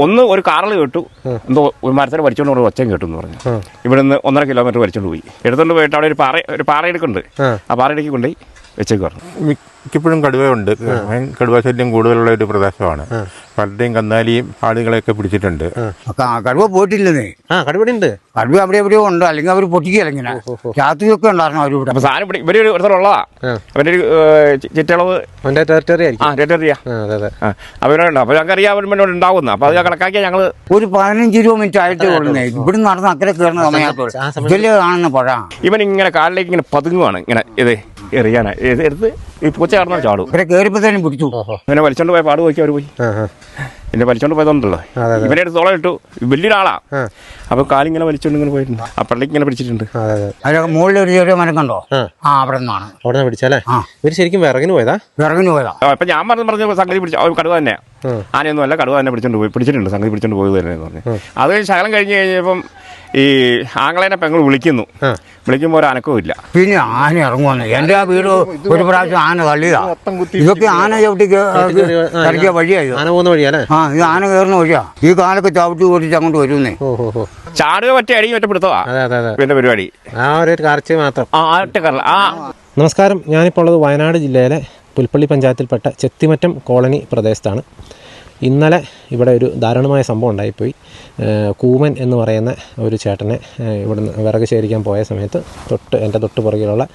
ഒന്ന് ഒരു കാറിൽ കേട്ടു. എന്തോ ഒരു മരത്തിൽ വലിച്ചോണ്ട് കൊണ്ട് ഒച്ചയും കേട്ടു എന്ന് പറഞ്ഞു. ഇവിടെ ഇവിടുന്ന് ഒന്നര കിലോമീറ്റർ വലിച്ചോണ്ട് പോയി. എടുത്തോണ്ട് പോയിട്ട് അവിടെ ഒരു പാറ ഒരു പാറ എടുക്കുന്നുണ്ട് ആ. പാറ ഇടയ്ക്ക് കൊണ്ടുപോയി. വെച്ചേക്ക് പറഞ്ഞു മിക്കപ്പോഴും കടുവയുണ്ട്. കടുവ ശല്യം കൂടുതലുള്ള ഒരു പ്രദേശമാണ്. പലരുടെയും കന്നാലിയും ആടുകളെയൊക്കെ പിടിച്ചിട്ടുണ്ട്. കടുവ പോയിട്ടില്ലെന്നേ? ആ കടുപടി ഉണ്ട് കടുവ അവിടെ എവിടെയോ ഉണ്ട്. അല്ലെങ്കിൽ അവർ പൊട്ടിക്കുകയല്ല ഇങ്ങനെ. രാത്രിയൊക്കെ ഉണ്ടായിരുന്നു അവരിവിടെ അപ്പൊ സാധനം ഇവിടെ ഇവർ ഒരു ഒരുത്തരുള്ളതാ അവന്റെ ഒരു ചിറ്റളവ്. അവന്റെ ടെറിട്ടറി ആയിരിക്കും. ആ രണ്ടറിയാ ആ. അതെ അതെ. അവരുണ്ട് അപ്പൊ ഞങ്ങൾക്ക് അറിയാം അവൻ ഉണ്ടാവുന്ന അപ്പൊ അത് കണക്കാക്കിയാൽ ഞങ്ങൾ ഒരു പതിനഞ്ച് രൂപ മിനിറ്റ് ആയിട്ട് കൊള്ളുന്നേ ഇവിടെ നടന്ന് അക്കരെ കയറുന്ന സമയത്ത് ആ കാണുന്ന പഴം? ഇവൻ ഇങ്ങനെ കാലിലേക്ക് ഇങ്ങനെ പതുങ്ങുവാണ്. ഇങ്ങനെ ഇത്. എറിയാനായി ഇത് എടുത്ത്? ഈ പൂച്ച കടന്നാൽ ചാടും. ഇവരെ കയറിയപ്പോഴത്തേനും പിടിച്ചു. ഇവനെ വലിച്ചോണ്ട് പോയ പാട് പോയി? അവർ പോയി എന്നെ വലിച്ചോണ്ട് പോയതുണ്ടല്ലോ. ഇവനെ എടുത്ത് തോളം ഇട്ടു. വലിയൊരാളാ. അപ്പൊ കാലിങ്ങനെ വലിച്ചോണ്ട് ഇങ്ങനെ പോയിട്ടുണ്ട്. അപ്പഴേക്ക് ഇങ്ങനെ പിടിച്ചിട്ടുണ്ട്. അതെ അതെ. മുകളിൽ ഒരു ചെറിയ മരം കണ്ടോ? ആ. അവിടെ നിന്നാണ് അവിടെ നിന്ന് പിടിച്ചല്ലേ? ആ. ഇവർ ശരിക്കും വിറകിന് പോയതാ? വിറകിന് പോയതാ. അപ്പൊ ഞാൻ പറഞ്ഞു പറഞ്ഞ സംഗതി പിടിച്ച കടുവ തന്നെ. ആനയൊന്നും അല്ല കടുവ തന്നെ പിടിച്ചോണ്ട് പോയി പിടിച്ചിട്ടുണ്ട് സംഗതി പിടിച്ചോണ്ട് പോയത് തന്നെ പറഞ്ഞു. അത് ശകലം കഴിഞ്ഞ് കഴിഞ്ഞപ്പം ഈ ആങ്ങളേനെ പെങ്ങൾ വിളിക്കുന്നു. വിളിക്കുമ്പോൾ ഒരു അനക്കവും ഇല്ല. പിന്നെ ആന ഇറങ്ങുവാണ്. എന്റെ ആ വീട് ഒരു പ്രാവശ്യം ആന തള്ളിയതാ. ഇതൊക്കെ ആന ചവിട്ടിക്ക് വഴിയായി ആന പോകുന്ന വഴിയാ ആ ഇത് ആന കയറുന്ന വഴിയാ. ഈ കാലൊക്കെ ചവിട്ടി ഓടിച്ച് അങ്ങോട്ട് വരുന്നേ. ചാടുക പറ്റി അടിയും മറ്റേ അതെ അതെ അതെ. പിന്നെ പരിപാടി. ആ ഒരു കാർച്ച മാത്രം. ആ ആ നമസ്കാരം. ഞാനിപ്പോൾ ഉള്ളത് വയനാട് ജില്ലയിലെ പുൽപ്പള്ളി പഞ്ചായത്തിൽപ്പെട്ട ചെത്തിമറ്റം കോളനി പ്രദേശത്താണ്. ഇന്നലെ ഇവിടെ ഒരു ദാരുണമായ സംഭവം ഉണ്ടായിപ്പോയി. കൂമൻ എന്ന് പറയുന്ന ഒരു ചേട്ടനെ ഇവിടുന്ന് വിറക് ശേഖരിക്കാൻ പോയ സമയത്ത് തൊട്ട് എന്റെ തൊട്ട് പുറകിലുള്ള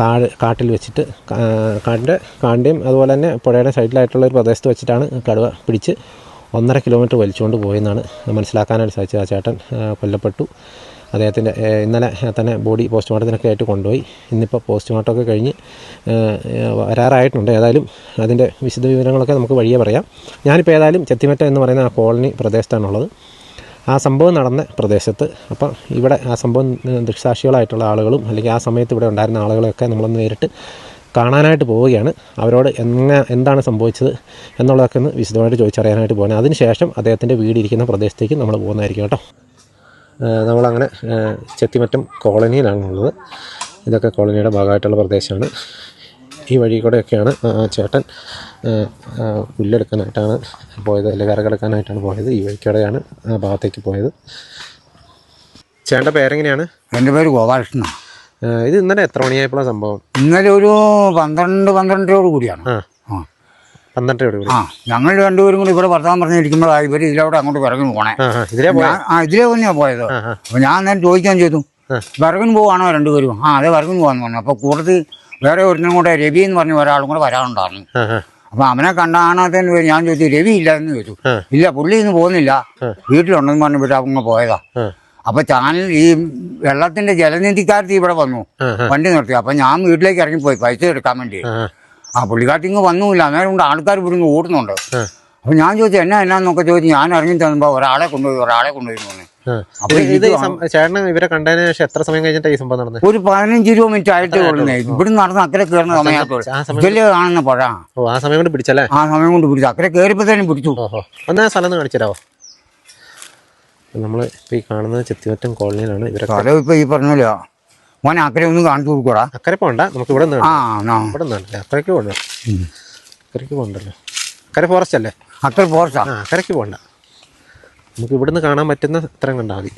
കാട് കാട്ടിൽ വെച്ചിട്ട് കാടിന്റെ കാടിന്റെയും അതുപോലെ തന്നെ പുഴയുടെ സൈഡിലായിട്ടുള്ള ഒരു പ്രദേശത്ത് വെച്ചിട്ടാണ് കടുവ പിടിച്ച് ഒന്നര കിലോമീറ്റർ വലിച്ചുകൊണ്ട് പോയെന്നാണ് മനസ്സിലാക്കാനായിട്ട് സാധിച്ചത്. ആ ചേട്ടൻ കൊല്ലപ്പെട്ടു. അദ്ദേഹത്തിന്റെ ഇന്നലെ തന്നെ ബോഡി പോസ്റ്റ്മോർട്ടത്തിനൊക്കെ ആയിട്ട് കൊണ്ടുപോയി. ഇന്നിപ്പോൾ പോസ്റ്റ്മോർട്ടമൊക്കെ കഴിഞ്ഞ് വരാറായിട്ടുണ്ട്. ഏതായാലും അതിന്റെ വിശദ വിവരങ്ങളൊക്കെ നമുക്ക് വഴിയേ പറയാം. ഞാനിപ്പോൾ ഏതായാലും ചെത്തിമറ്റ എന്ന് പറയുന്ന ആ കോളനി പ്രദേശത്താണുള്ളത്. ആ സംഭവം നടന്ന പ്രദേശത്ത് അപ്പം ഇവിടെ ആ സംഭവം ദൃക്സാക്ഷികളായിട്ടുള്ള ആളുകളും അല്ലെങ്കിൽ ആ സമയത്ത് ഇവിടെ ഉണ്ടായിരുന്ന ആളുകളെയൊക്കെ നമ്മളൊന്ന് നേരിട്ട് കാണാനായിട്ട് പോവുകയാണ്. അവരോട് എങ്ങനെ എന്താണ് സംഭവിച്ചത് എന്നുള്ളതൊക്കെ ഒന്ന് വിശദമായിട്ട് ചോദിച്ചറിയാനായിട്ട് പോകുന്നത് അതിനുശേഷം അദ്ദേഹത്തിന്റെ വീടിരിക്കുന്ന പ്രദേശത്തേക്ക് നമ്മൾ പോകുന്നതായിരിക്കും കേട്ടോ. നമ്മളങ്ങനെ ചെത്തിമറ്റം കോളനിയിലാണുള്ളത്. ഇതൊക്കെ കോളനിയുടെ ഭാഗമായിട്ടുള്ള പ്രദേശമാണ്. ഈ വഴി കൂടെയൊക്കെയാണ് ചേട്ടൻ പുല്ലെടുക്കാനായിട്ടാണ് പോയത് അല്ലെങ്കിൽ വിറകെടുക്കാനായിട്ടാണ് പോയത്. ഈ വഴിക്കൂടെയാണ് ആ ഭാഗത്തേക്ക് പോയത്. ചേട്ടന്റെ പേരെങ്ങനെയാണ്? എന്റെ പേര് ഗോപാലകൃഷ്ണൻ. ഇത് ഇന്നലെ എത്ര മണിയായപ്പോഴാണ് സംഭവം? ഇന്നലെ ഒരു പന്ത്രണ്ട് പന്ത്രണ്ടരോട് കൂടിയാണ്. ആ ഞങ്ങൾ രണ്ടുപേരും കൂടി ഇവിടെ വർത്താൻ പറഞ്ഞിരിക്കുമ്പോഴാണ് ഇവർ ഇതിലൂടെ അങ്ങോട്ട് വിറകിന് പോണേ. ആ ഇതിലേ പോയ? ഞാൻ- ആ ഇതിലേ തന്നെയാ പോയത്. അപ്പൊ ഞാൻ നേരം ചോദിക്കാൻ ചെയ്തു വിറകിന് പോവാണോ രണ്ടുപേരും? ആ അതെ വിറകിന് പോവാന്ന് പറഞ്ഞു. അപ്പൊ കൂടുതൽ വേറെ ഒരുത്തിനും കൂടെ രവി എന്ന് പറഞ്ഞ ഒരാളും കൂടെ വരാനുണ്ടായിരുന്നു. അപ്പൊ അവനെ കണ്ടാണത്തേന് ഞാൻ ചോദിച്ചു രവി ഇല്ല എന്ന് ചോദിച്ചു ഇല്ല പുള്ളി ഇന്ന് പോകുന്നില്ല. വീട്ടിലുണ്ടെന്ന് പറഞ്ഞ് ഇവിടെ അങ്ങ് പോയതാ. അപ്പൊ ചാനൽ ഈ വെള്ളത്തിന്റെ ജലനിധിക്കാരത്തി ഇവിടെ വന്നു. വണ്ടി നിർത്തി. അപ്പൊ ഞാൻ വീട്ടിലേക്ക് ഇറങ്ങിപ്പോയി. പൈസ എടുക്കാൻ വേണ്ടി. ആ പുള്ളിക്കാട്ടിങ് പുള്ളിക്കാട്ടി ഇങ്ങ് വന്നുമില്ല. അന്നേരം കൊണ്ട് ആൾക്കാർ ഇവിടുന്ന് ഓടുന്നുണ്ട്. അപ്പൊ ഞാൻ ചോദിച്ചു എന്നാ എന്നാന്നൊക്കെ ചോദിച്ചു ഞാൻ ഇറങ്ങി തന്നപ്പോ ഒരാളെ കൊണ്ടുപോയി ഒരാളെ കൊണ്ടുപോയി തോന്നി. അപ്പൊ ഇത് ചേട്ടന് ഇവരെ കണ്ടതിന് ശേഷം എത്ര സമയം കഴിഞ്ഞിട്ട് ഈ സംഭവം നടന്നത് ഒരു പതിനഞ്ച് ഇരുപത് മിനിറ്റ് ആയിട്ട് കൊള്ളുന്നേ ഇവിടുന്ന് നടന്ന് അക്കരെ കയറുന്ന സമയത്ത് കാണുന്ന പഴ. ഓ ആ സമയം കൊണ്ട് പിടിച്ചല്ലേ? ആ സമയം കൊണ്ട് പിടിച്ചു. അക്കരെ കയറിയപ്പോഴത്തേനും പിടിച്ചു. എന്നാ സ്ഥലം ഒന്ന് കാണിച്ചു തരാമോ നമ്മൾ ഇപ്പോൾ ഈ കാണുന്നത് ചെത്തിമറ്റം കോളനിയിലാണ്. ഇവരെ സ്ഥലം ഇപ്പൊ ഈ പറഞ്ഞില്ല മോനെ അക്കരെ ഒന്നും കാണിച്ചു കൊടുക്കൂടാ അക്കരെ പോകണ്ട നമുക്ക് ഇവിടെ നിന്ന് ആ ആ. ഇവിടെ നിന്നല്ലേ അക്കരയ്ക്ക് പോകണ്ട അക്കരയ്ക്ക് പോകണ്ടല്ലോ അക്കരെ ഫോറസ്റ്റ് അല്ലേ? അക്കര പോർച്ചാ ആ? അക്കരയ്ക്ക് പോകണ്ട നമുക്ക് ഇവിടുന്ന് കാണാൻ പറ്റുന്ന ഇത്രയും കണ്ടാൽ മതി.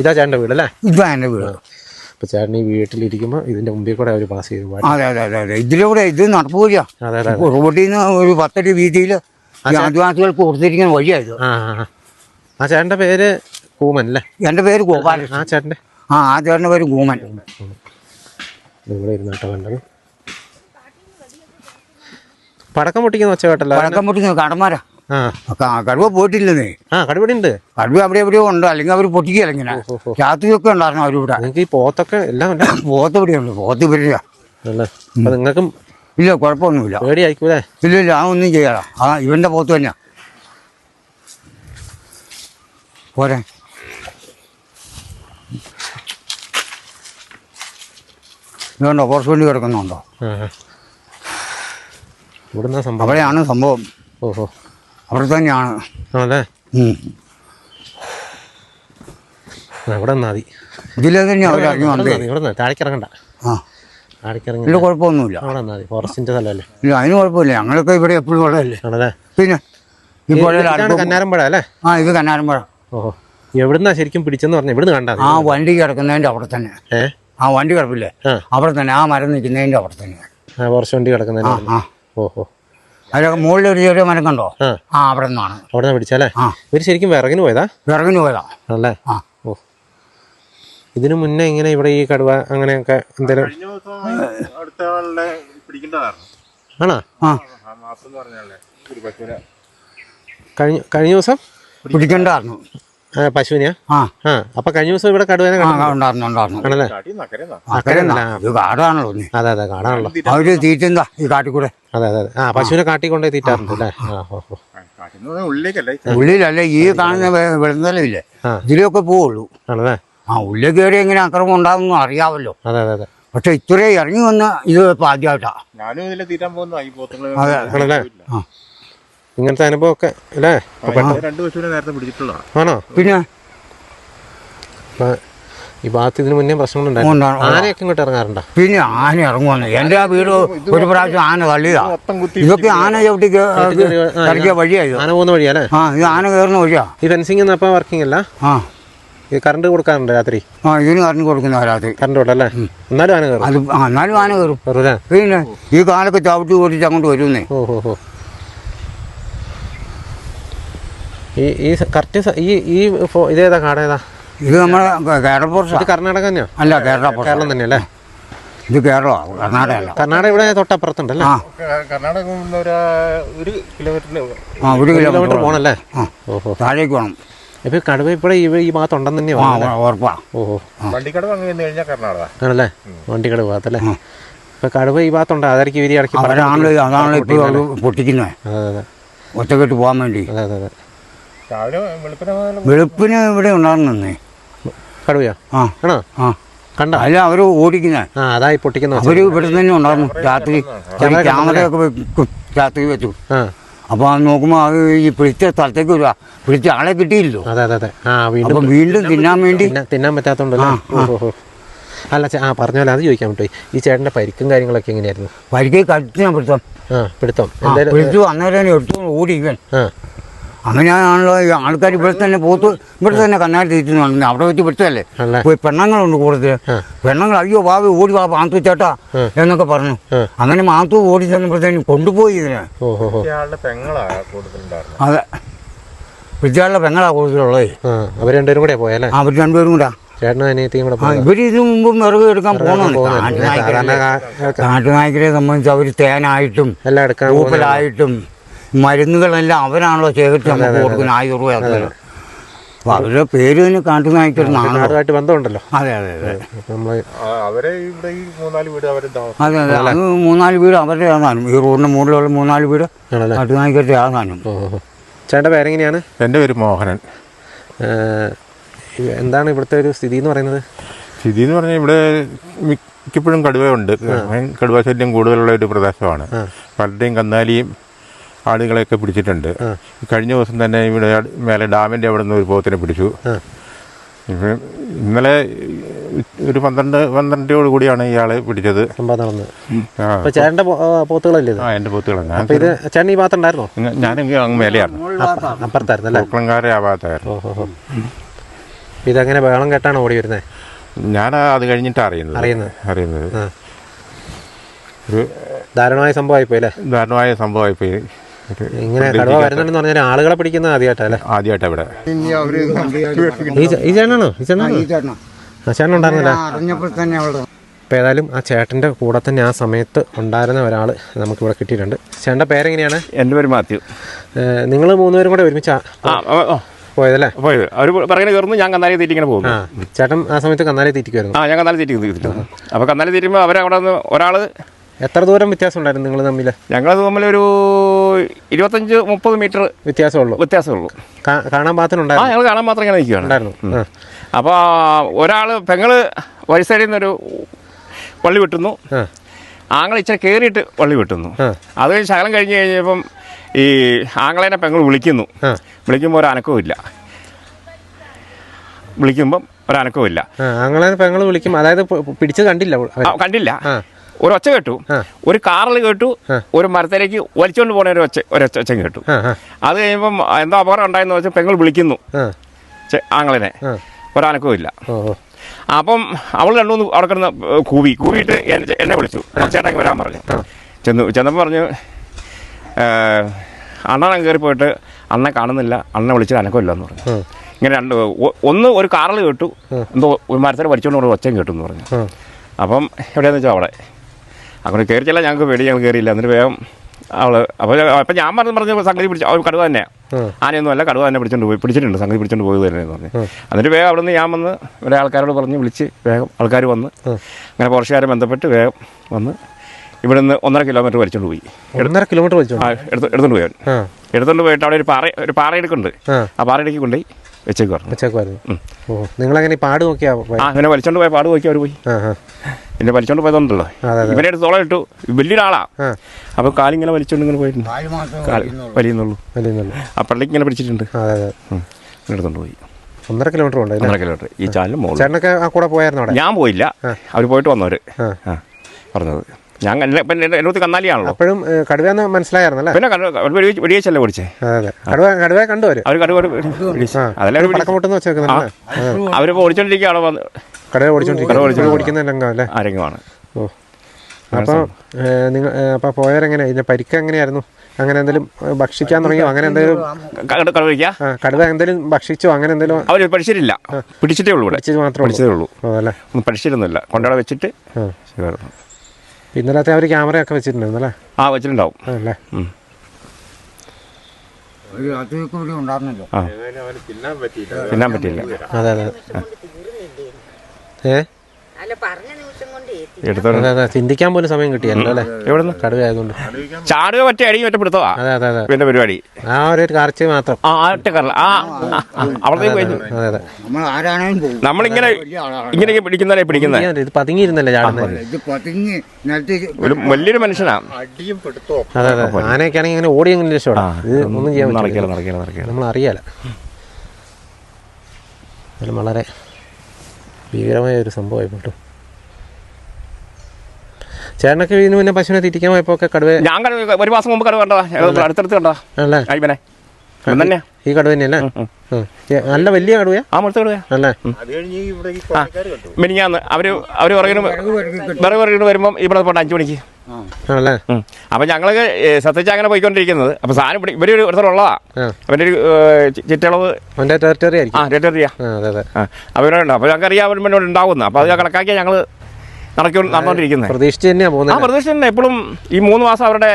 ഇതാ ചേട്ടന്റെ വീട് അല്ലേ? ഇതാ എന്റെ വീട്. അപ്പോൾ ചേട്ടൻ ഈ വീട്ടിലിരിക്കുമ്പോൾ ഇതിന്റെ മുമ്പിൽ കൂടെ അവർ പാസ് ചെയ്തു അതെ അതെ അതെ അതെ. ഇതിലൂടെ ഇത് നടപ്പൂല അതെ അതെ റോഡിൽ നിന്ന് ഒരു പത്തടി വീതിയിൽ ആദിവാസികൾക്ക് കൊടുത്തിരിക്കുന്ന വഴിയായത് ആ ആ ആ. ആ ചേട്ടന്റെ പേര് കൂമൻ അല്ലേ? എന്റെ പേര് ഗോപാലൻ ആ ചേട്ടന്റെ ആ ആ ചേട്ടന്റെ പേര് ഗൂമൻ. ഇവിടെ ഇരുന്നാട്ടോ കണ്ടത്. പടക്കം പൊട്ടിക്കുന്ന ഒച്ച കേട്ടല്ലോ പഴക്കം പൊട്ടിക്കുന്ന കടന്മാരാ? ആ. ക- കടുവ പോയിട്ടില്ലെന്നേ. ആ കടുപടി ഉണ്ട് കടുവ അവിടെ എവിടെയോ ഉണ്ട്. അല്ലെങ്കിൽ അവർ പൊട്ടിക്കുകയല്ല ഇങ്ങനെ. രാത്രിയൊക്കെ ഉണ്ടായിരുന്നു അവരിവിടെ. നിങ്ങൾക്ക് ഈ പോത്തൊക്കെ എല്ലാം ഉണ്ട്. പോത്ത് ഇവിടെയുണ്ട്. പോത്ത് ഇവിടെയാ അല്ലേ അപ്പൊ നിങ്ങൾക്കും ഇല്ല കുഴപ്പമൊന്നുമില്ല. പേടിയായിരിക്കൂലേ? ഇല്ല ഇല്ല ഒന്നും ചെയ്യാതാ ആ ഇവന്റെ പോത്ത് തന്നെയാ. പോരെ. കുറച്ച് വേണ്ടി കിടക്കുന്നുണ്ടോ. ഇവിടുന്ന് സംഭവം. അവിടെയാണ് സംഭവം. ഓഹോ. അവിടെ തന്നെയാണ്. ഉം. ഇവിടെ മതി. ഇതിലെ തന്നെ അവർ ഇറങ്ങി ഇവിടെ വന്നേ. ഇവിടെ താഴേക്ക് ഇറങ്ങണ്ട. ആ. ഇതിൽ കുഴപ്പമൊന്നുമില്ല. അവിടെ നിന്നാ മതി. ഫോറസ്റ്റിന്റെ സ്ഥലമല്ലേ? ഇല്ല അതിന് കുഴപ്പമില്ല. ഞങ്ങളൊക്കെ ഇവിടെ എപ്പോഴും ഉള്ളതല്ലേ ആണല്ലേ? പിന്നെ ഈ പുഴയിൽ കന്നാരമ്പഴ അല്ലേ? ആ ഇത് കന്നാരമ്പുഴ ഓഹോ. എവിടുന്നാ ശരിക്കും പിടിച്ചെന്ന് പറഞ്ഞ ഇവിടുന്ന് കണ്ടാ ആ വണ്ടി കിടക്കുന്നതിന്റെ അവിടെ തന്നെ. ഏ? ആ വണ്ടി കിടപ്പില്ലേ. അവിടെ തന്നെ ആ മരം നിൽക്കുന്നതിന്റെ അവിടെ തന്നെ. ആ കുറച്ച് വണ്ടി കിടക്കുന്നതിന് ആ ആ. ഓഹോ അതിലൊക്കെ മുകളിൽ ഒരു ചെറിയ മരം കണ്ടോ? ആ. അവിടെ നിന്നാണ്. അവിടെ നിന്ന് പിടിച്ചാലേ. ഇവർ ശരിക്കും വിറകിന് പോയതാ? വിറകിന് പോയതാ. അല്ലേ ആ. ഓ. ഇതിനു മുന്നേ ഇങ്ങനെ ഇവിടെ ഈ കടുവ അങ്ങനെയൊക്കെ എന്തേലും കഴിഞ്ഞ ദിവസം അടുത്ത ആളുടെ പിടിക്കേണ്ടതായിരുന്നു. ആണോ? ആ. കഴിഞ്ഞ കഴിഞ്ഞ ദിവസം? പിടിക്കണ്ടായിരുന്നു പശുവിനെയാ? ആ. അപ്പൊ കഴിഞ്ഞ ദിവസം ഇവിടെ കടുവേനെ കണ്ടു ഉണ്ടായിരുന്നു ഉണ്ടായിരുന്നു. ഇത്. കാടാണല്ലോ ഒന്ന് അതെ അതെ കാണാണല്ലോ അവർ തീറ്റെന്താ ഈ കാട്ടിക്കൂടെ കൂടെ? അതെ അതെ ആ പശുവിനെ കാട്ടി കൊണ്ടുപോയി തീറ്റാറുണ്ട് അല്ലേ? ഉള്ളിലല്ലേ ഈ കാണുന്ന വെ- വെളുന്തലമില്ലേ ഇതിലൊക്കെ പോവുള്ളൂ. ആണല്ലേ? ആ ഉള്ളിൽ കയറി എങ്ങനെ അക്രമം ഉണ്ടാവുന്നു അറിയാമല്ലോ അതെ അതെ അതെ. പക്ഷെ ഇത്രയും ഇറങ്ങി വന്ന ഇത് ഇപ്പൊ ആദ്യമായിട്ടാ. ഞാനും ഇതിലെ തീറ്റാൻ പോകുന്നു അതെ. ആണല്ലേ? ആ. ഇങ്ങനത്തെ അനുഭവമൊക്കെ അല്ലേ? രണ്ട് പശുവിനെ നേരത്തെ ആണോ? പിന്നെ? ഈ ഭാഗത്ത് ഇതിന് മുന്നേ പ്രശ്നങ്ങളുണ്ടായിരുന്നു ആനയൊക്കെ ഇങ്ങോട്ട് ഇറങ്ങാറുണ്ടോ? പിന്നെ ആന ഇറങ്ങുവാണ്. എന്റെ ആ വീട് ഒരു പ്രാവശ്യം ആന തള്ളിയതാ. ഇതൊക്കെ ആന ചവിട്ടിക്ക് വഴിയായി ആന പോകുന്ന വഴിയാ ആ ഇത് ആന കയറുന്ന വഴിയാ. ഈ ഫെൻസിങ് ഒന്നും അപ്പോൾ വർക്കിംഗ് അല്ല? ആ. ഈ കറണ്ട് കൊടുക്കാറുണ്ട് രാത്രി? ആ ഇതിന് കറണ്ട് കൊടുക്കുന്ന രാത്രി. കറണ്ട് കൊടുക്കല്ലേ എന്നാലും ആന കയറും. അത് എന്നാലും ആന കയറും. പിന്നെ ഈ കാലൊക്കെ ചവിട്ടി ഓടിച്ച് അങ്ങോട്ട് വരുന്നേ. ഓ ഈ ഈ കറക്റ്റ് ഈ ഈ ഇതേതാ ഇതേതാ കാടേതാ? ഇത് നമ്മുടെ കേരള ഇത് കർണാടക തന്നെയോ? അല്ല കേരള കേരളം തന്നെയല്ലേ? ഇത് കേരള കർണാടക അല്ല കർണാടക ഇവിടെ തൊട്ടപ്പുറത്തുണ്ടല്ലേ? കർണാടക നിന്ന് ഒരു കിലോമീറ്ററിന് ആ ഒരു കിലോമീറ്റർ പോകണല്ലേ ഓഹോ. താഴേക്ക് പോകണം ഇപ്പൊ കടുവ ഇവിടെ ഈ ഈ ഭാഗത്തുണ്ടെന്ന് ആ തന്നെയാണ് ഉറപ്പാ. ഓഹോ. വണ്ടിക്കടവ് അങ്ങ് ചെന്ന് കഴിഞ്ഞാൽ കർണാടക. ആണല്ലേ? വണ്ടി കടുവ ഭാഗത്തല്ലേ? ഇപ്പൊ കടുവ ഈ ഭാഗത്തുണ്ട് അതായിരിക്കും ഇവർ ഇടയ്ക്ക് അതാണല്ലോ അതാണല്ലോ ഇപ്പോൾ പൊട്ടിക്കുന്നത്. അതെ അതെ. ഒറ്റക്കെട്ട് പോകാൻ വേണ്ടി. അതെ അതെ. വെളുപ്പിനെ ഇവിടെ ഉണ്ടായിരുന്നേ. കടുവയോ? ആ. ആണോ? ആ. കണ്ട? അല്ല അവർ ഓടിക്കുന്നത് ആ അതായി പൊട്ടിക്കുന്ന അവർ ഇവിടെ തന്നെ ഉണ്ടായിരുന്നു. രാത്രി ക്യാമറയൊക്കെ വെക്കും രാത്രി വെച്ചു. ആ. അപ്പോൾ അത് നോക്കുമ്പോൾ അത് ഈ പിടിച്ച സ്ഥലത്തേക്ക് വരിക പിടിച്ച ആളെ കിട്ടിയില്ലോ. അതെ അതെ അതെ. ആ വീണ്ടും വീണ്ടും തിന്നാൻ വേണ്ടി തിന്നാൻ ഓഹോ. അല്ല ആ പറഞ്ഞ പോലെ അത് ചോദിക്കാൻ പറ്റുമോ ഈ ചേട്ടന്റെ പരിക്കും കാര്യങ്ങളൊക്കെ എങ്ങനെയായിരുന്നു? പരിക്ക് ഞാൻ പിടുത്തം. ആ പിടുത്തം പിടിച്ചു. അന്നേരം എടുത്തു ഓടി ഇവൻ അങ്ങനെയാണല്ലോ ഈ ആൾക്കാർ ഇവിടെ തന്നെ പോത്ത് ഇവിടെ തന്നെ കണ്ണാടി തീറ്റുന്നു അവിടെ വെച്ച് പിടിച്ചതല്ലേ? അല്ലേ? പോയി പെണ്ണുങ്ങളുണ്ട് കൂടുതൽ. പെണ്ണുങ്ങൾ അയ്യോ ബാബു ഓടി വാ മാത്തു ചേട്ടാ എന്നൊക്കെ പറഞ്ഞു. അങ്ങനെ മാത്തു ഓടി ചെന്നപ്പോഴത്തേനും കൊണ്ടുപോയി ഇതിനെ. അതെ. വിദ്യാളുടെ പെങ്ങളാ കൂടുതലുള്ളത്. അവർ രണ്ടുപേരും കൂടെ പോയാലേ അവർ രണ്ടുപേരും കൂടാ. ഇവരിത് മുമ്പും വിറക് എടുക്കാൻ പോകണം കാട്ടുനായ്ക്കരെ സംബന്ധിച്ച് അവർ തേനായിട്ടും എല്ലാം എടുക്കാൻ പോകുന്ന പൂപ്പലായിട്ടും മരുന്നുകളെല്ലാം അവരാണല്ലോ ശേഖരിച്ച് നമുക്ക് കൊടുക്കുന്നത്. ആയിരം രൂപ അത്ര. അപ്പൊ അവരുടെ പേര് തന്നെ കാട്ടുനായ്ക്കരുന്നാണല്ലോ നാടുമായിട്ട് ബന്ധമുണ്ടല്ലോ. അതെ അതെ അതെ. അവരെ ഇവിടെ ഈ മൂന്നാൽ വീട് അവരെ താമസം അതെ അതെ. അത് മൂന്നാൽ വീട് അവരുടെ ആധാനം ഈ റോഡിന്റെ മുകളിലുള്ള മൂന്നാൽ വീട് ആണല്ലേ? കാട്ടുനായ്ക്കരുടെ ആധാനം ചേട്ടന്റെ പേരെങ്ങനെയാണ്? എന്റെ പേര് മോഹനൻ. എന്താണ് ഇവിടുത്തെ ഒരു സ്ഥിതി എന്ന് പറയുന്നത്? സ്ഥിതി എന്ന് പറഞ്ഞാൽ ഇവിടെ മിക്കപ്പോഴും കടുവയുണ്ട്. കടുവ ശല്യം കൂടുതലുള്ള ഒരു പ്രദേശമാണ്. പലരുടെയും കന്നാലിയും ആടുകളെയൊക്കെ പിടിച്ചിട്ടുണ്ട്. കഴിഞ്ഞ ദിവസം തന്നെ ഇവിടെ മേലെ ഡാമിന്റെ അവിടെ നിന്ന് ഒരു പോത്തിനെ പിടിച്ചു. ഇന്നലെ ഒരു പന്ത്രണ്ട് പന്ത്രണ്ടോട് കൂടിയാണ് ഇയാളെ പിടിച്ചത്. ആ, പോത്തുകളല്ലേ ആ പോത്തുകളാണ്. ഞാൻ ഇത് ചേട്ടൻ ഈ ഭാഗത്തുണ്ടായിരുന്നോ അപ്പുറത്തായിരുന്നു പൂക്കളങ്കാരെ ഇതങ്ങനെ കേട്ടാണ് ഓടി വരുന്നത് ഞാൻ അത് കഴിഞ്ഞിട്ടാണ് അറിയുന്നത്. അറിയുന്നത്. അറിയുന്നത്. ഒരു ദാരുണമായ സംഭവമായി പോയി അല്ലേ? ദാരുണമായ സംഭവമായിപ്പോയി. ഇങ്ങനെ കടുവ വരുന്നുണ്ടെന്ന് പറഞ്ഞാൽ ആളുകളെ പിടിക്കുന്നത് ആദ്യമായിട്ടല്ലേ ആദ്യമായിട്ട് ഇവിടെ. ഈ ചേട്ടനാണോ? ഈ ചേട്ടനാണോ? ആ ചേട്ടൻ ഉണ്ടായിരുന്നില്ല? അറിഞ്ഞപ്പോൾ തന്നെ അവളുടെ അപ്പോൾ ഏതായാലും ആ ചേട്ടന്റെ കൂടെ തന്നെ ആ സമയത്ത് ഉണ്ടായിരുന്ന ഒരാൾ നമുക്ക് ഇവിടെ കിട്ടിയിട്ടുണ്ട്. ചേട്ടന്റെ പേരെങ്ങനെയാണ്? എന്റെ പേര് മാത്യു. നിങ്ങൾ മൂന്നുപേരും കൂടെ ഒരുമിച്ചാ പോയതല്ലേ? പോയത്. അവർ പറയുന്നത് കയറുന്നു ഞാൻ കന്നാലി പോകും ചേട്ടൻ ആ സമയത്ത് കന്നാലി തീറ്റിക്കുമായിരുന്നു ആ ഞാൻ കന്നാലി തീറ്റി അപ്പോൾ കന്നാലി തീറ്റുമ്പോൾ അവരവിടെ നിന്ന് ഒരാൾ എത്ര ദൂരം വ്യത്യാസം ഉണ്ടായിരുന്നു നിങ്ങൾ തമ്മിൽ? ഞങ്ങൾ തമ്മിലൊരു ഇരുപത്തഞ്ച് മുപ്പത് മീറ്റർ വ്യത്യാസമുള്ളൂ. വ്യത്യാസമുള്ളൂ. കാണാൻ കാണാൻ ആ ഞങ്ങൾ കാണാൻ മാത്രം ഇങ്ങനെ നിൽക്കുകയാണ് അപ്പോൾ ഒരാൾ പെങ്ങൾ വഴിസൈഡിൽ നിന്നൊരു വള്ളി വെട്ടുന്നു. ആങ്ങൾ ഇച്ചിരി കയറിയിട്ട് വള്ളി വെട്ടുന്നു. അത് കഴിഞ്ഞ് ശകലം കഴിഞ്ഞ് കഴിഞ്ഞപ്പം ഈ ആങ്ങളേനെ പെങ്ങൾ വിളിക്കുന്നു. വിളിക്കുമ്പോൾ ഒരു അനക്കവും ഇല്ല. വിളിക്കുമ്പം ഒരു അനക്കവും ഇല്ല ആങ്ങളെ പെങ്ങൾ വിളിക്കും. അതായത് പിടിച്ച് കണ്ടില്ല. കണ്ടില്ല. ഒരു ഒച്ച കേട്ടു ഒരു കാറിൽ കേട്ടു. ഒരു മരത്തിലേക്ക് വലിച്ചുകൊണ്ട് പോണ ഒരു ഒച്ച ഒരു ഒച്ച കേട്ടു. അത് കഴിയുമ്പം എന്തോ അപകടം ഉണ്ടായെന്ന് വെച്ചാൽ പെങ്ങൾ വിളിക്കുന്നു. ആങ്ങളിനെ. ഒരനക്കവും ഇല്ല. അപ്പം അവൾ രണ്ടു മൂന്ന് അവിടെ കിടന്ന് കൂവി കൂവിയിട്ട് എന്നെ വിളിച്ചു. ചേട്ടാ വരാൻ പറഞ്ഞു. ചെന്നു ചെന്നപ്പോൾ പറഞ്ഞു അണ്ണനെ കയറി പോയിട്ട് അണ്ണനെ കാണുന്നില്ല അണ്ണനെ വിളിച്ചിട്ട് അനക്കമില്ല എന്ന് പറഞ്ഞു ഇങ്ങനെ രണ്ട് ഒന്ന് ഒരു കാറിൽ കേട്ടു. എന്തോ ഒരു മരത്തിൽ വലിച്ചുകൊണ്ട് കൊണ്ട് ഒച്ചയും കേട്ടു എന്ന് പറഞ്ഞു. അപ്പം എവിടെയാണെന്ന് വെച്ചാൽ അവിടെ. അങ്ങനെ കയറി ചെല്ലാം ഞങ്ങൾക്ക് പേടി ഞങ്ങൾ കയറിയില്ല എന്നിട്ട് വേഗം അവൾ അപ്പോൾ അപ്പം ഞാൻ പറഞ്ഞു പറഞ്ഞ സംഗതി പിടിച്ചു അവൾ കടുവ തന്നെ ആനയൊന്നും അല്ല കടുവ തന്നെ പിടിച്ചോണ്ട് പോയി പിടിച്ചിട്ടുണ്ട് സംഗതി പിടിച്ചോണ്ട് പോയി തന്നെ പറഞ്ഞു. എന്നിട്ട് വേഗം അവിടെ നിന്ന് ഞാൻ വന്ന് ഇവിടെ ആൾക്കാരോട് പറഞ്ഞ് വിളിച്ച് വേഗം ആൾക്കാർ വന്ന് അങ്ങനെ ഫോറസ്റ്റുകാരെ ബന്ധപ്പെട്ട് വേഗം വന്ന് ഇവിടെ നിന്ന് ഒന്നര കിലോമീറ്റർ വലിച്ചോണ്ട് പോയി. ഒന്നര കിലോമീറ്റർ വലിച്ചോ എടുത്തോണ്ട് പോയി എടുത്തോണ്ട് പോയിട്ട് അവിടെ ഒരു പാറ ഒരു പാറ എടുക്കുന്നുണ്ട് ആ പാറ പാറയിടയ്ക്ക് കൊണ്ടുപോയി. വെച്ചേക്കുമായിരുന്നു ഓ നിങ്ങളെങ്ങനെ പാട് നോക്കിയാ? ആ അങ്ങനെ വലിച്ചോണ്ട് പോയ പാട് നോക്കി അവർ പോയി. പിന്നെ വലിച്ചോണ്ട് പോയതുണ്ടല്ലോ. ഇവരെ. ഇവനെ എടുത്ത് തോളം ഇട്ടു. വലിയൊരാളാ. അപ്പൊ കാലിങ്ങനെ വലിച്ചോണ്ട് ഇങ്ങനെ പോയിട്ടുണ്ട്. വലിയുന്നുള്ളൂ. ആ ഇങ്ങനെ പിടിച്ചിട്ടുണ്ട്. എടുത്തോണ്ട് പോയി. ഒന്നര കിലോമീറ്റർ ഉണ്ട് ഒന്നര കിലോമീറ്റർ. ഈ ചാലിന് ചേട്ടനൊക്കെ കൂടെ പോയായിരുന്നു ഞാൻ പോയില്ല. അവർ പോയിട്ട് വന്നവര്. പറഞ്ഞത്. ഞാൻ എന്നെ പിന്നെ എന്റെ കന്നാലിയാണല്ലോ. അപ്പോഴും കടുവ കടുവയെന്ന് മനസ്സിലായിരുന്നല്ലേ പിന്നെ വെടിയേച്ചല്ലേ ഓടിച്ചേ കടുവ കടുവയെ കണ്ടുവരും അവർ കടുവ വെടിയേച്ച് അതല്ലേ പടക്കം പൊട്ടെന്ന് വെച്ചേക്കുന്നുണ്ടല്ലേ അവരിപ്പോൾ ഓടിച്ചോണ്ടിരിക്കുകയാണ് വന്ന്. കടുവ ഓടിച്ചോണ്ടിരിക്കും ഓടിക്കുന്ന രംഗം അല്ലേ ആരെങ്കിലുമാണ് ഓ. അപ്പോൾ നിങ്ങൾ അപ്പോൾ പോയവരെങ്ങനെ? ഇതിന്റെ പരിക്ക് എങ്ങനെയായിരുന്നു? അങ്ങനെ എന്തെങ്കിലും ഭക്ഷിക്കാൻ തുടങ്ങിയോ? അങ്ങനെ എന്തെങ്കിലും ആ, കടുവ എന്തെങ്കിലും ഭക്ഷിച്ചോ? അങ്ങനെ എന്തെങ്കിലും അവർ പഠിച്ചിട്ടില്ല പിടിച്ചിട്ടേ ഉള്ളൂ ഇവിടെ. പഠിച്ചത് മാത്രമേ ഉള്ളൂ. ഒന്നും പഠിച്ചിരുന്നില്ല കൊണ്ടവിടെ വെച്ചിട്ട് ആ. ഇന്നലത്തെ അവർ ക്യാമറയൊക്കെ വെച്ചിട്ടുണ്ടായിരുന്നല്ലേ? ആ വെച്ചിട്ടുണ്ടാവും. അല്ലേ തിന്നാൻ പറ്റിയില്ല. അതെ അതെ. ഏ? എടുത്തോണ്ട് ചിന്തിക്കാൻ പോലും സമയം കിട്ടിയല്ലോ അല്ലേ എവിടുന്ന്? കടുവ ആയതുകൊണ്ട് ചാടുക പറ്റ അടി ഒറ്റ പിടുത്തവാ? അതെ അതെ അതെ. പിന്നെ പരിപാടി? ആ ഒരു കാർച്ച മാത്രം. ആ ആ ഒറ്റ കറല ആ അവിടത്തേക്ക് കഴിഞ്ഞു അതെ അതെ നമ്മൾ ആരാണേലും പോകും. നമ്മളിങ്ങനെ ഇങ്ങനെ പിടിക്കുന്നതല്ലേ പിടിക്കുന്നത് ഇത് പതുങ്ങിയിരുന്നല്ലേ ചാടുന്നത്? വലിയൊരു മനുഷ്യനാ. അതെ അതെ. ആനയൊക്കെ ആണെങ്കിൽ ഇങ്ങനെ ഓടിയെങ്കിലും രക്ഷപ്പെടാം ഇത് ഒന്നും ചെയ്യാൻ നടക്കില്ല നടക്കില്ല നടക്കില്ല. നമ്മൾ അറിയാല. വളരെ ഭീകരമായ ഒരു സംഭവമായി പോട്ടു ചേട്ടനൊക്കെ ഇതിന് മുന്നേ പശുവിനെ തിരിക്കാൻ പോയപ്പോ ഒക്കെ കടുവ ഞാൻ കടുവ ഒരു മാസം മുമ്പ് കടുവ കണ്ടതാ. ഞങ്ങൾ അടുത്തടുത്ത് കണ്ടതാ. അല്ലേ? അയ്യനെ തന്നെ ഈ കടുവ തന്നെയല്ലേ? നല്ല വലിയ കടുവയാ? ആ മുഴുത്ത കടുവ അല്ലേ? മിനിഞ്ഞാന്ന് അവർ അവർ പറയുന്നു വിറക് പറയുന്നു വരുമ്പം ഇവിടെ പോട്ടെ അഞ്ചു മണിക്ക്. ആണല്ലേ. അപ്പൊ ഞങ്ങൾ സത്യച്ച അങ്ങനെ പോയിക്കൊണ്ടിരിക്കുന്നത്. അപ്പൊ സാധനം ഇവിടെ ഇവർ ഒരു ഒരുത്തരുള്ളതാ അവന്റെ ഒരു ചിറ്റളവ് അവന്റെ ടെറിട്ടറി ആ ടെറിട്ടറിയാ അതെ അതെ. ആ അവരുണ്ട് അപ്പൊ ഞങ്ങൾക്ക് അറിയാൻ അവരുടെ ഉണ്ടാവുന്നു അപ്പൊ അത് കണക്കാക്കിയാ ഞങ്ങൾ നടക്കി നടന്നോണ്ടിരിക്കുന്നത് പ്രതീക്ഷിച്ച് തന്നെയാ ആ പ്രതീക്ഷ തന്നെ എപ്പോഴും ഈ മൂന്ന് മാസം അവരുടെ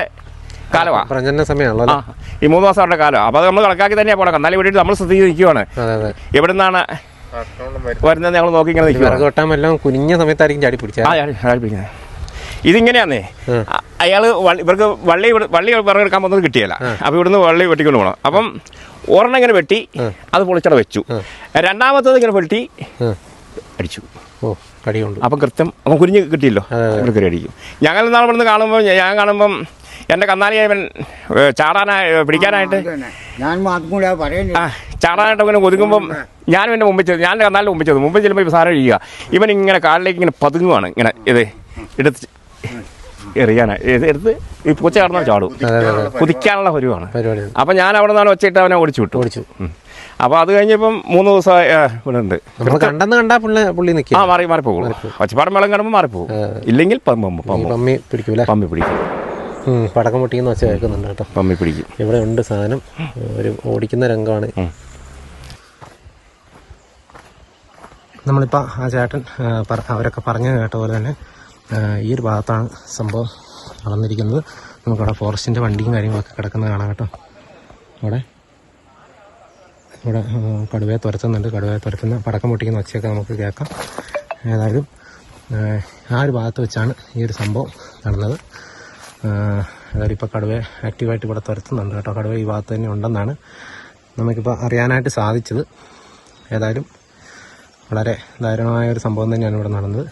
കാലമാണ് പ്രജനന സമയമാണല്ലോ ആ ഈ മൂന്ന് മാസം അവരുടെ കാലം അപ്പൊ അത് നമ്മൾ കണക്കാക്കി തന്നെയാ പോണം. എന്നാലും വേണ്ടിയിട്ട് നമ്മൾ ശ്രദ്ധിച്ച് നിൽക്കുവാണ് അതെ അതെ. എവിടെ നിന്നാണ് വരുന്നത് ഞങ്ങൾ നോക്കി ഇങ്ങനെ നിൽക്കുക വെട്ടാൻ കുനിഞ്ഞ സമയത്തായിരിക്കും ചാടി പിടിച്ചത് ആ ഞാൻ ആരംഭിക്കുന്നത് ഇതിങ്ങനെയാന്നേ. അയാൾ ഇവർക്ക് വള്ളി ഇവിടെ- വള്ളി വിറകെടുക്കാൻ പോകുന്നത് കിട്ടിയല്ല. അപ്പൊ ഇവിടുന്ന് വള്ളി വെട്ടിക്കൊണ്ട് പോകണം അപ്പം ഒരെണ്ണം ഇങ്ങനെ വെട്ടി അത് പൊളിച്ചട വെച്ചു. രണ്ടാമത്തത് ഇങ്ങനെ വെട്ടി അടിച്ചു. ഓ കടിയുണ്ട്. അപ്പോൾ അപ്പം കൃത്യം അപ്പം കുരിഞ്ഞ് കിട്ടിയല്ലോ. കയറി അടിക്കും ഞങ്ങൾ നാളെ ഇവിടുന്ന് കാണുമ്പോൾ ഞാൻ കാണുമ്പം എന്റെ കന്നാലിയവൻ ചാടാനായി പിടിക്കാനായിട്ട് ഞാൻ ആ ചാടാനായിട്ട് അവനെ ഒതുങ്ങുമ്പം ഞാനും എന്റെ മുമ്പിൽ ചെയ്തു ഞാൻ എന്റെ കന്നാലിന്റെ മുമ്പിൽ ചെയ്തു മുമ്പിൽ ചെല്ലുമ്പോൾ സാധനം കഴിയുക ഇവൻ ഇങ്ങനെ കാലിലേക്ക് ഇങ്ങനെ പതുങ്ങുവാണ് ഇങ്ങനെ ഇത് എടുത്ത് എറിയാനായി ഇത് എടുത്ത് ഈ പൂച്ച കടന്നാൽ ചാടും. കുതിക്കാനുള്ള പരിവാണ് അപ്പം ഞാൻ അവിടെ നിന്നാണ് വെച്ചിട്ട് അവനെ ഓടിച്ചു വിട്ടു. ഓടിച്ചു. അപ്പോൾ അത് കഴിഞ്ഞപ്പം മൂന്ന് ദിവസമായി ഇവിടെ ഉണ്ട്. കണ്ടെന്ന് കണ്ടാ പുള്ളി പുള്ളി ആ മാറി മാറിപ്പോകും. ഒച്ചപ്പാടം വെള്ളം കാണുമ്പോൾ മാറിപ്പോകും. ഇല്ലെങ്കിൽ പമ്പ് പമ്മി പിടിക്കൂല പമ്പി. പിടിക്കും പടക്കം. പൊട്ടിക്കുന്ന വെച്ച് കേൾക്കുന്നുണ്ട് കേട്ടോ. പമ്മി പിടിക്കും. ഇവിടെ ഉണ്ട് സാധനം. ഒരു ഓടിക്കുന്ന രംഗമാണ്. നമ്മളിപ്പോൾ ആ ചേട്ടൻ അവരൊക്കെ പറഞ്ഞു കേട്ട പോലെ തന്നെ ഈ ഒരു ഭാഗത്താണ് സംഭവം നടന്നിരിക്കുന്നത്. നമുക്കവിടെ ഫോറസ്റ്റിന്റെ വണ്ടിയും കാര്യങ്ങളൊക്കെ കിടക്കുന്നത് കാണാം കേട്ടോ. അവിടെ ഇവിടെ കടുവയെ തുരത്തുന്നുണ്ട്. കടുവയെ തുരത്തുന്ന പടക്കം പൊട്ടിക്കുന്ന ഒച്ചയൊക്കെ നമുക്ക് കേൾക്കാം. ഏതായാലും ആ, ഒരു ഭാഗത്ത് വെച്ചാണ് ഈ ഒരു സംഭവം നടന്നത്. അതായത് ഇപ്പോൾ കടുവയെ ആക്റ്റീവായിട്ട് ഇവിടെ തുരത്തുന്നുണ്ട് കേട്ടോ. കടുവ ഈ ഭാഗത്ത് തന്നെ ഉണ്ടെന്നാണ് നമുക്കിപ്പോൾ അറിയാനായിട്ട് സാധിച്ചത്. ഏതായാലും വളരെ ദാരുണമായ ഒരു സംഭവം തന്നെയാണ് ഇവിടെ നടന്നത്.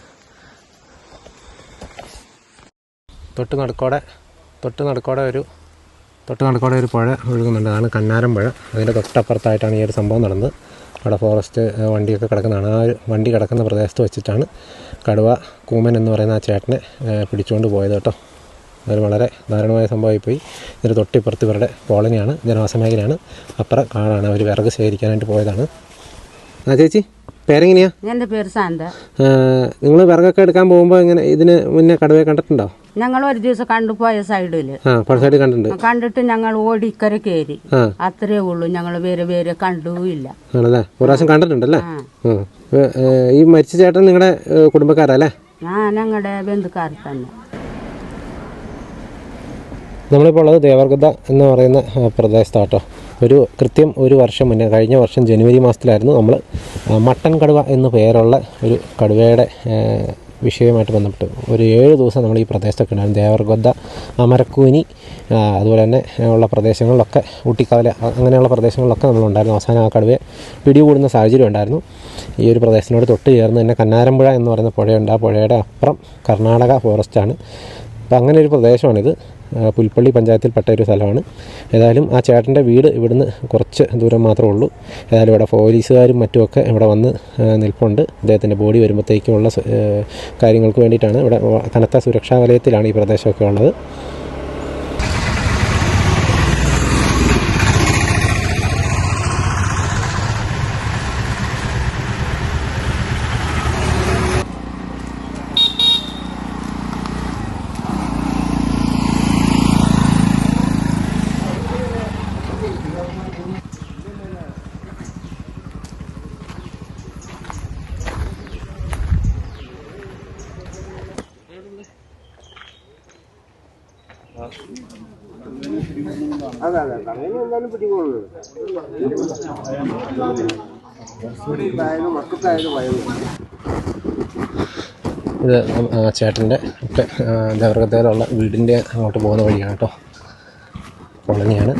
തൊട്ട് നടുക്കോടെ തൊട്ട് നടുക്കോടെ ഒരു തൊട്ട് നടക്കോടെ ഒരു പുഴ ഒഴുകുന്നുണ്ട്. അതാണ് കന്നാരം പുഴ. അതിന്റെ തൊട്ടപ്പുറത്തായിട്ടാണ് ഈ ഒരു സംഭവം നടന്നത്. അവിടെ ഫോറസ്റ്റ് വണ്ടിയൊക്കെ കിടക്കുന്നതാണ്. ആ വണ്ടി കിടക്കുന്ന പ്രദേശത്ത് വെച്ചിട്ടാണ് കടുവ കൂമൻ എന്ന് പറയുന്ന ആ ചേട്ടനെ പിടിച്ചുകൊണ്ട് പോയത് കേട്ടോ. അതൊരു വളരെ ദാരുണമായ സംഭവമായി പോയി ഇതിന് തൊട്ടിപ്പുറത്ത് ഇവരുടെ കോളനിയാണ് ജനവാസ മേഖലയാണ്. അപ്പുറം കാടാണ്. അവർ വിറക് ശേഖരിക്കാനായിട്ട് പോയതാണ്. ആ ചേച്ചി? പേരെങ്ങനെയാ? എന്റെ പേര് സാന്ത. നിങ്ങൾ വിറകൊക്കെ എടുക്കാൻ പോകുമ്പോൾ ഇങ്ങനെ ഇതിന് മുന്നേ കടുവയെ കണ്ടിട്ടുണ്ടോ? ഞങ്ങൾ ഒരു ദിവസം കണ്ടുപോയ സൈഡിൽ ആ കണ്ടിട്ടുണ്ട്. കണ്ടിട്ട് ഞങ്ങൾ ഓടി ഇക്കര കയറി അത്രേ ഉള്ളൂ. ഞങ്ങൾ വേറെ വേറെ കണ്ടുമില്ല ആണല്ലേ? ഒരു പ്രാവശ്യം കണ്ടിട്ടുണ്ടല്ലേ? ആ. ഈ മരിച്ച ചേട്ടൻ നിങ്ങളുടെ കുടുംബക്കാരല്ലേ? ഞാൻ ഞങ്ങളുടെ ബന്ധുക്കാർ തന്നെ. നമ്മളിപ്പോൾ ഉള്ളത് ദേവർഗത എന്ന് പറയുന്ന പ്രദേശത്താട്ടോ. ഒരു കൃത്യം ഒരു വർഷം മുന്നേ കഴിഞ്ഞ വർഷം ജനുവരി മാസത്തിലായിരുന്നു നമ്മൾ മട്ടൻ കടുവ എന്ന് പേരുള്ള ഒരു കടുവയുടെ വിഷയവുമായിട്ട് ബന്ധപ്പെട്ട്. ഒരു ഏഴ് ദിവസം നമ്മൾ ഈ പ്രദേശത്തൊക്കെ ഉണ്ടായിരുന്നു. ദേവർഗൊദ്ദ അമരക്കൂനി അതുപോലെ തന്നെ ഉള്ള പ്രദേശങ്ങളിലൊക്കെ ഊട്ടിക്കാവല അങ്ങനെയുള്ള പ്രദേശങ്ങളിലൊക്കെ നമ്മളുണ്ടായിരുന്നു അവസാനം ആ കടുവയെ പിടികൂടുന്ന സാഹചര്യം ഉണ്ടായിരുന്നു. ഈ ഒരു പ്രദേശത്തിനോട് തൊട്ട് ചേർന്ന് തന്നെ കന്നാരമ്പുഴ എന്ന് പറയുന്ന പുഴയുണ്ട്. ആ പുഴയുടെ അപ്പുറം കർണാടക ഫോറസ്റ്റാണ് അപ്പോൾ അങ്ങനെ ഒരു പ്രദേശമാണിത്. പുൽപ്പള്ളി പഞ്ചായത്തിൽപ്പെട്ട ഒരു സ്ഥലമാണ്. ഏതായാലും ആ ചേട്ടന്റെ വീട് ഇവിടുന്ന് കുറച്ച് ദൂരം മാത്രമേ ഉള്ളൂ. ഏതായാലും ഇവിടെ പോലീസുകാരും മറ്റുമൊക്കെ ഇവിടെ വന്ന് നിൽപ്പുണ്ട്. അദ്ദേഹത്തിന്റെ ബോഡി വരുമ്പോഴത്തേക്കുമുള്ള കാര്യങ്ങൾക്ക് വേണ്ടിയിട്ടാണ് ഇവിടെ കനത്ത സുരക്ഷാ വലയത്തിലാണ് ഈ പ്രദേശമൊക്കെ ഉള്ളത്. ഇത് ആ ചേട്ടന്റെ ഒക്കെ ദേവർഗത്തേലുള്ള വീടിന്റെ അങ്ങോട്ട് പോകുന്ന വഴിയാണ് കേട്ടോ. കോളനിയാണ്.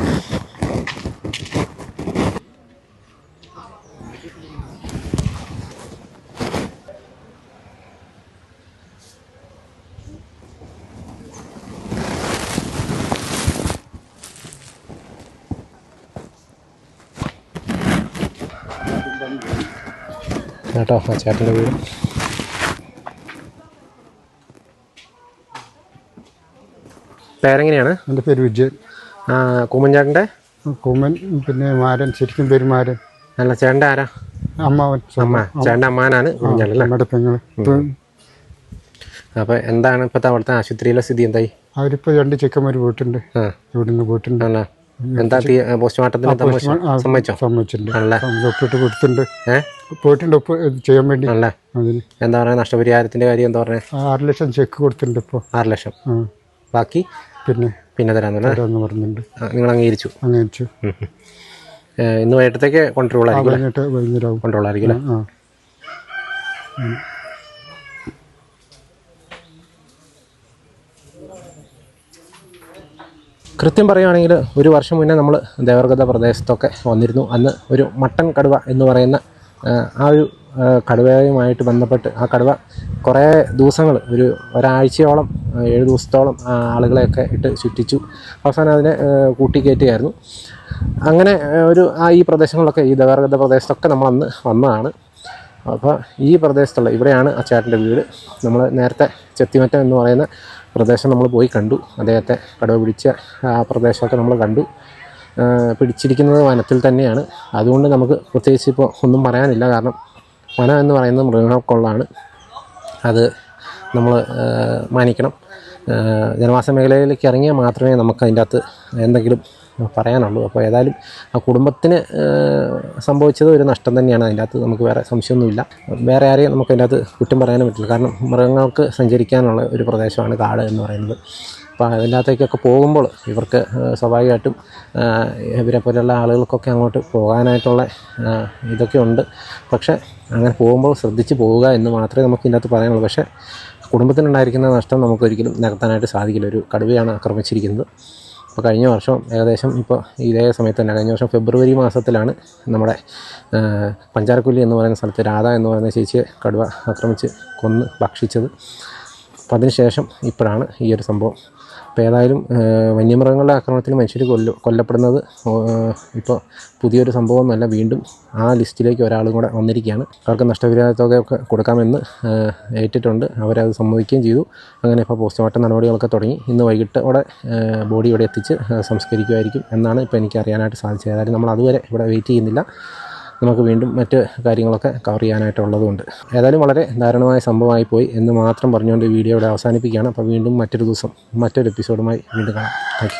കേട്ടോ ആ ചേട്ടന്റെ വീട്. പേരെങ്ങനെയാണ്? എന്റെ പേര് വിജയൻ. കുമ്മൻചാട്ടന്റെ കൂമൻചേട്ടന്റെ കുമ്മൻ പിന്നെ മാരൻ ശരിക്കും പേര് മാരൻ. അല്ല ചേട്ടന്റെ ആരാ? അമ്മാവൻ അമ്മ ചേട്ടന്റെ അമ്മാനാണ് കുമ്മൻചാട്ടൻ പെങ്ങൾ അപ്പോൾ എന്താണ് ഇപ്പോഴത്തെ അവിടുത്തെ ആശുപത്രിയിലെ സ്ഥിതി? എന്തായി? അവരിപ്പോൾ രണ്ട് ചെക്കന്മാർ പോയിട്ടുണ്ട്. ഇവിടുന്ന് പോയിട്ടുണ്ട്. ആണോ? എന്താ പോസ്റ്റ്മോർട്ടത്തിന് സമ്മതിച്ചോ? സമ്മതിച്ചിട്ടുണ്ട് ആണല്ലേ ഒപ്പിട്ട് കൊടുത്തിട്ടുണ്ട്. ഏ? പോയിട്ടുണ്ട്. ഒപ്പ് ചെയ്യാൻ വേണ്ടി. അല്ലേ. എന്താ പറയുക നഷ്ടപരിഹാരത്തിന്റെ കാര്യം എന്താ പറയാ ആറ് ലക്ഷം ചെക്ക് കൊടുത്തിട്ടുണ്ട് ഇപ്പോൾ ആറ് ലക്ഷം. ബാക്കി? പിന്നെ. പിന്നെ തരാമെന്നല്ലേ? തരാമെന്ന് പറഞ്ഞിട്ടുണ്ട്. നിങ്ങൾ അംഗീകരിച്ചു. അംഗീകരിച്ചു. ഇന്ന് വൈകിട്ടത്തേക്ക് കൊണ്ടുവരുള്ളൂ വൈകുന്നേരം അല്ലേ ആ കൃത്യം പറയുകയാണെങ്കിൽ ഒരു വർഷം മുന്നേ നമ്മൾ ദേവർഗത പ്രദേശത്തൊക്കെ വന്നിരുന്നു. അന്ന് ഒരു മട്ടൻ കടുവ എന്ന് പറയുന്ന ആ, ഒരു കടുവയുമായിട്ട് ബന്ധപ്പെട്ട് ആ കടുവ കുറേ ദിവസങ്ങൾ ഒരു ഒരാഴ്ചയോളം ഏഴ് ദിവസത്തോളം ആളുകളെയൊക്കെ ഇട്ട് ചുറ്റിച്ചു. അവസാനം അതിനെ കൂട്ടിക്കയറ്റുകയായിരുന്നു. അങ്ങനെ ഒരു ആ ഈ പ്രദേശങ്ങളിലൊക്കെ ഈ ദേവർഗത പ്രദേശത്തൊക്കെ നമ്മൾ അന്ന് വന്നതാണ്. അപ്പോൾ ഈ പ്രദേശത്തുള്ള ഇവിടെയാണ് ആ വീട്. നമ്മൾ നേരത്തെ ചെത്തിമറ്റം എന്ന് പറയുന്ന പ്രദേശം നമ്മൾ പോയി കണ്ടു. അദ്ദേഹത്തെ കടുവ പിടിച്ച ആ പ്രദേശമൊക്കെ നമ്മൾ കണ്ടു. പിടിച്ചിരിക്കുന്നത് വനത്തിൽ തന്നെയാണ്. അതുകൊണ്ട് നമുക്ക് പ്രത്യേകിച്ച് ഇപ്പോൾ ഒന്നും പറയാനില്ല. കാരണം വനം എന്ന് പറയുന്നത് മൃഗങ്ങൾക്കുള്ളതാണ്. അത് നമ്മൾ മാനിക്കണം. ജനവാസ മേഖലയിലേക്ക് ഇറങ്ങിയാൽ മാത്രമേ നമുക്ക് അതിന്റെ അകത്ത് എന്തെങ്കിലും പറയാനുള്ളൂ. അപ്പോൾ ഏതായാലും ആ കുടുംബത്തിന് സംഭവിച്ചത് ഒരു നഷ്ടം തന്നെയാണ്. അതിന്റെ അകത്ത് നമുക്ക് വേറെ സംശയമൊന്നുമില്ല. വേറെ ആരെയും നമുക്ക് അതിന്റെ അകത്ത് കുറ്റം പറയാനും പറ്റില്ല. കാരണം മൃഗങ്ങൾക്ക് സഞ്ചരിക്കാനുള്ള ഒരു പ്രദേശമാണ് കാട് എന്ന് പറയുന്നത്. അപ്പോൾ അതിന്റെ അകത്തേക്കൊക്കെ പോകുമ്പോൾ ഇവർക്ക് സ്വാഭാവികമായിട്ടും ഇവരെ പോലെയുള്ള ആളുകൾക്കൊക്കെ അങ്ങോട്ട് പോകാനായിട്ടുള്ള ഇതൊക്കെ ഉണ്ട്. പക്ഷേ അങ്ങനെ പോകുമ്പോൾ ശ്രദ്ധിച്ച് പോവുക എന്ന് മാത്രമേ നമുക്ക് ഇതിന്റെ അകത്ത് പറയാനുള്ളൂ. പക്ഷേ കുടുംബത്തിനുണ്ടായിരിക്കുന്ന നഷ്ടം നമുക്കൊരിക്കലും നികത്താനായിട്ട് സാധിക്കില്ല. ഒരു കടുവയാണ് ആക്രമിച്ചിരിക്കുന്നത്. അപ്പോൾ കഴിഞ്ഞ വർഷം ഏകദേശം ഇപ്പോൾ ഇതേ സമയത്ത് തന്നെ കഴിഞ്ഞ വർഷം ഫെബ്രുവരി മാസത്തിലാണ് നമ്മുടെ പഞ്ചാരക്കുല്ലി എന്ന് പറയുന്ന സ്ഥലത്ത് രാധ എന്ന് പറയുന്ന ചേച്ചിയെ കടുവ ആക്രമിച്ച് കൊന്ന് ഭക്ഷിച്ചത്. അപ്പം അതിനുശേഷം ഇപ്പോഴാണ് ഈ ഒരു സംഭവം. അപ്പോൾ ഏതായാലും വന്യമൃഗങ്ങളുടെ ആക്രമണത്തിൽ മനുഷ്യർ കൊല്ല കൊല്ലപ്പെടുന്നത് ഇപ്പോൾ പുതിയൊരു സംഭവമൊന്നുമല്ല. വീണ്ടും ആ ലിസ്റ്റിലേക്ക് ഒരാളും കൂടെ വന്നിരിക്കുകയാണ്. അവർക്ക് നഷ്ടപരിഹാരത്തൊക്കെ കൊടുക്കാമെന്ന് ഏറ്റിട്ടുണ്ട്. അവരത് സമ്മതിക്കുകയും ചെയ്തു. അങ്ങനെ ഇപ്പോൾ പോസ്റ്റ്മോർട്ടം നടപടികളൊക്കെ തുടങ്ങി. ഇന്ന് വൈകിട്ട് അവിടെ ബോഡി ഇവിടെ എത്തിച്ച് സംസ്കരിക്കുമായിരിക്കും എന്നാണ് ഇപ്പോൾ എനിക്ക് അറിയാനായിട്ട് സാധിച്ചത്. ഏതായാലും നമ്മൾ അതുവരെ ഇവിടെ വെയിറ്റ് ചെയ്യുന്നില്ല. നമുക്ക് വീണ്ടും മറ്റ് കാര്യങ്ങളൊക്കെ കവർ ചെയ്യാനായിട്ടുള്ളതുകൊണ്ട് ഏതായാലും വളരെ ദാരുണമായ സംഭവമായി പോയി എന്ന് മാത്രം പറഞ്ഞുകൊണ്ട് ഈ വീഡിയോ ഇവിടെ അവസാനിപ്പിക്കുകയാണ്. അപ്പോൾ വീണ്ടും മറ്റൊരു ദിവസം മറ്റൊരു എപ്പിസോഡുമായി വീണ്ടും കാണാം. താങ്ക്